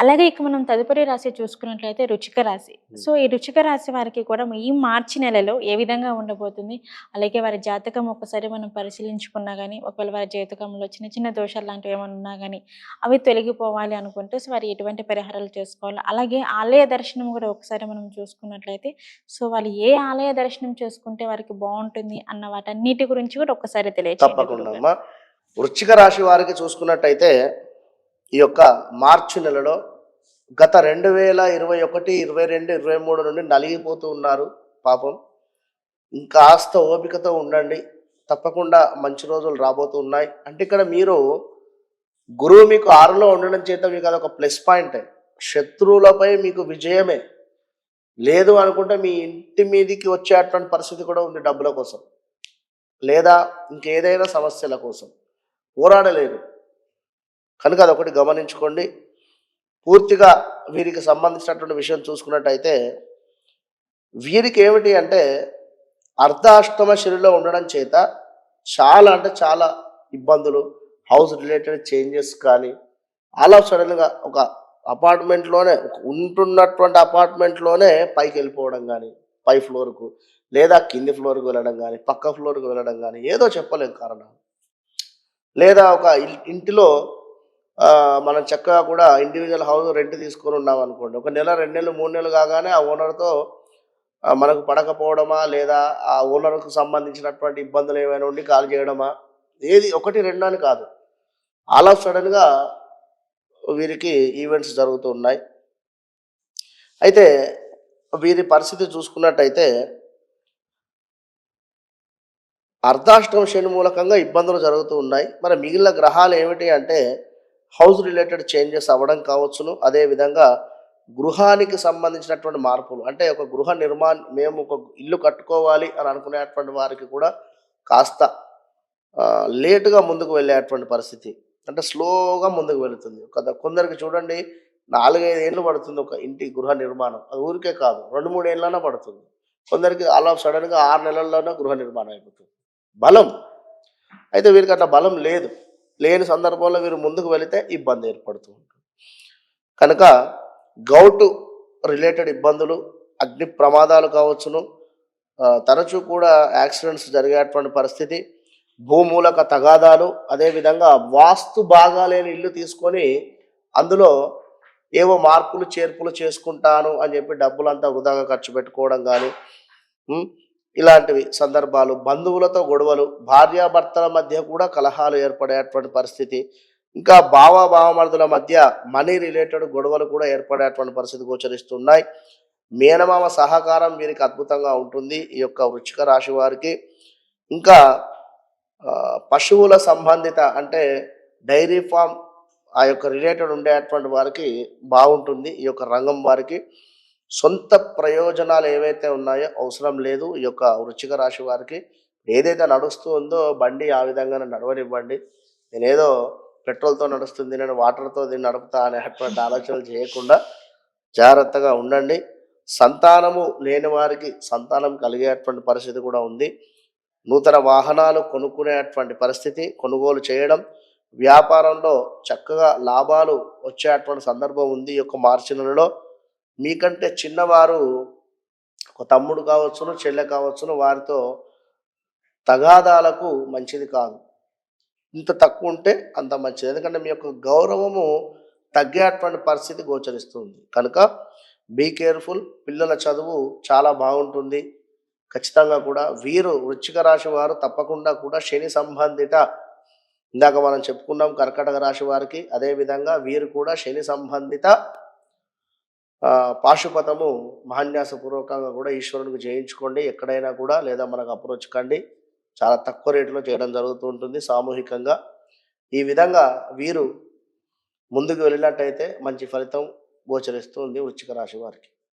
అలాగే ఇక మనం తదుపరి రాశి చూసుకున్నట్లయితే రుచిక రాశి. సో ఈ రుచిక రాశి వారికి కూడా ఈ మార్చి నెలలో ఏ విధంగా ఉండబోతుంది? అలాగే వారి జాతకం ఒకసారి మనం పరిశీలించుకున్నా కానీ ఒకవేళ వారి జాతకంలో చిన్న చిన్న దోషాలు లాంటివి ఏమైనా ఉన్నా కానీ అవి తొలగిపోవాలి అనుకుంటే సో వారు ఎటువంటి పరిహారాలు చేసుకోవాలి? అలాగే ఆలయ దర్శనం కూడా ఒకసారి మనం చూసుకున్నట్లయితే సో వాళ్ళు ఏ ఆలయ దర్శనం చేసుకుంటే వారికి బాగుంటుంది అన్న వాటన్నిటి గురించి కూడా ఒకసారి తెలియచేయండి తప్పకుండా వృశ్చిక రాశి వారికి చూసుకున్నట్టయితే ఈ యొక్క మార్చి నెలలో గత రెండు వేల ఇరవై ఒకటి ఇరవై రెండు ఇరవై మూడు నుండి నలిగిపోతూ ఉన్నారు పాపం. ఇంకాస్త ఓపికతో ఉండండి. తప్పకుండా మంచి రోజులు రాబోతూ ఉన్నాయి. అంటే ఇక్కడ మీరు గురువు మీకు ఆరులో ఉండడం చేత మీకు అదొక ప్లస్ పాయింట్. శత్రువులపై మీకు విజయమే. లేదు అనుకుంటే మీ ఇంటి మీదికి వచ్చే అటువంటి పరిస్థితి కూడా ఉంది డబ్బుల కోసం. లేదా ఇంకేదైనా సమస్యల కోసం. పోరాడలేరు కనుక అదొకటి గమనించుకోండి. పూర్తిగా వీరికి సంబంధించినటువంటి విషయం చూసుకున్నట్టయితే వీరికి ఏమిటి అంటే అర్ధాష్టమ శనిలో ఉండడం చేత చాలా అంటే చాలా ఇబ్బందులు హౌస్ రిలేటెడ్ చేంజెస్ కానీ అలా సడన్గా ఒక అపార్ట్మెంట్లోనే ఉంటున్నటువంటి అపార్ట్మెంట్లోనే పైకి వెళ్ళిపోవడం కానీ పై ఫ్లోర్కు లేదా కింది ఫ్లోర్కి వెళ్ళడం కానీ పక్క ఫ్లోర్కి వెళ్ళడం కానీ ఏదో చెప్పలేం కారణం. లేదా ఒక ఇల్- ఇంటిలో మనం చక్కగా కూడా ఇండివిజువల్ హౌస్ రెంట్ తీసుకొని ఉన్నాం అనుకోండి. ఒక నెల రెండు నెలలు మూడు నెలలు కాగానే ఆ ఓనర్తో మనకు పడకపోవడమా లేదా ఆ ఓనర్కు సంబంధించినటువంటి ఇబ్బందులు ఏమైనా ఉండి కాల్ చేయడమా? ఏది ఒకటి రెండు అని కాదు. ఆల్ ఆఫ్ సడన్గా వీరికి ఈవెంట్స్ జరుగుతూ ఉన్నాయి. అయితే వీరి పరిస్థితి చూసుకున్నట్టయితే అర్ధాష్టమ శని మూలకంగా ఇబ్బందులు జరుగుతూ ఉన్నాయి. మరి మిగిలిన గ్రహాలు ఏమిటి అంటే హౌస్ రిలేటెడ్ చేంజెస్ అవ్వడం కావచ్చును. అదేవిధంగా గృహానికి సంబంధించినటువంటి మార్పులు. అంటే ఒక గృహ నిర్మాణ మేము ఒక ఇల్లు కట్టుకోవాలి అని అనుకునేటువంటి వారికి కూడా కాస్త లేటుగా ముందుకు వెళ్ళేటువంటి పరిస్థితి. అంటే స్లోగా ముందుకు వెళుతుంది. కదా కొందరికి చూడండి నాలుగైదు ఏళ్ళు పడుతుంది ఒక ఇంటి గృహ నిర్మాణం. అది ఊరికే కాదు. రెండు మూడు ఏళ్ళైనా పడుతుంది. కొందరికి అలా సడన్గా ఆరు నెలల్లోనే గృహ నిర్మాణం అయిపోతుంది. బలం. అయితే వీరికి అట్లా బలం లేదు. లేని సందర్భంలో వీరు ముందుకు వెళితే ఇబ్బంది ఏర్పడుతూ ఉంటుంది. కనుక గౌటు రిలేటెడ్ ఇబ్బందులు అగ్ని ప్రమాదాలు కావచ్చును. తరచూ కూడా యాక్సిడెంట్స్ జరిగేటువంటి పరిస్థితి. భూమూలక తగాదాలు అదేవిధంగా వాస్తు బాగాలేని ఇల్లు తీసుకొని అందులో ఏవో మార్పులు చేర్పులు చేసుకుంటాను అని చెప్పి డబ్బులంతా వృధాగా ఖర్చు పెట్టుకోవడం కానీ ఇలాంటివి సందర్భాలు బంధువులతో గొడవలు భార్యాభర్తల మధ్య కూడా కలహాలు ఏర్పడేటువంటి పరిస్థితి. ఇంకా భావ భావమర్దుల మధ్య మనీ రిలేటెడ్ గొడవలు కూడా ఏర్పడేటువంటి పరిస్థితి గోచరిస్తున్నాయి మేనమామ సహకారం వీరికి అద్భుతంగా ఉంటుంది ఈ యొక్క వృచ్చిక రాశి వారికి. ఇంకా పశువుల సంబంధిత అంటే డైరీ ఫామ్ ఆ యొక్క రిలేటెడ్ ఉండేటువంటి వారికి బాగుంటుంది ఈ యొక్క రంగం వారికి. సొంత ప్రయోజనాలు ఏవైతే ఉన్నాయో అవసరం లేదు ఈ యొక్క వృచ్చిక రాశి వారికి ఏదైతే నడుస్తూ ఉందో బండి ఆ విధంగానే నడవనివ్వండి. నేనేదో పెట్రోల్తో నడుస్తుంది నేను వాటర్తో దీన్ని నడుపుతా అనేటువంటి ఆలోచనలు చేయకుండా జాగ్రత్తగా ఉండండి. సంతానము లేని వారికి సంతానం కలిగేటువంటి పరిస్థితి కూడా ఉంది. నూతన వాహనాలు కొనుక్కునేటువంటి పరిస్థితి కొనుగోలు చేయడం వ్యాపారంలో చక్కగా లాభాలు వచ్చేటువంటి సందర్భం ఉంది ఈ యొక్క మార్చి నెలలో. మీకంటే చిన్నవారు ఒక తమ్ముడు కావచ్చును చెల్లె కావచ్చును వారితో తగాదాలకు మంచిది కాదు. ఇంత తక్కువ ఉంటే అంత మంచిది. ఎందుకంటే మీ యొక్క గౌరవము తగ్గేటువంటి పరిస్థితి గోచరిస్తుంది. కనుక బీ కేర్ఫుల్ పిల్లల చదువు చాలా బాగుంటుంది. ఖచ్చితంగా కూడా వీరు వృచ్చిక రాశి వారు తప్పకుండా కూడా శని సంబంధిత ఇందాక మనం చెప్పుకున్నాం కర్కటక రాశి వారికి అదేవిధంగా వీరు కూడా శని సంబంధిత పాశుపతము మహాన్యాసపూర్వకంగా కూడా ఈశ్వరునికి చేయించుకోండి ఎక్కడైనా కూడా లేదా మనకు అప్రోచ్ కండి. చాలా తక్కువ రేటులో చేయడం జరుగుతూ ఉంటుంది సామూహికంగా. ఈ విధంగా వీరు ముందుకు వెళ్ళినట్టయితే మంచి ఫలితం గోచరిస్తుంది వృచ్చిక రాశి వారికి.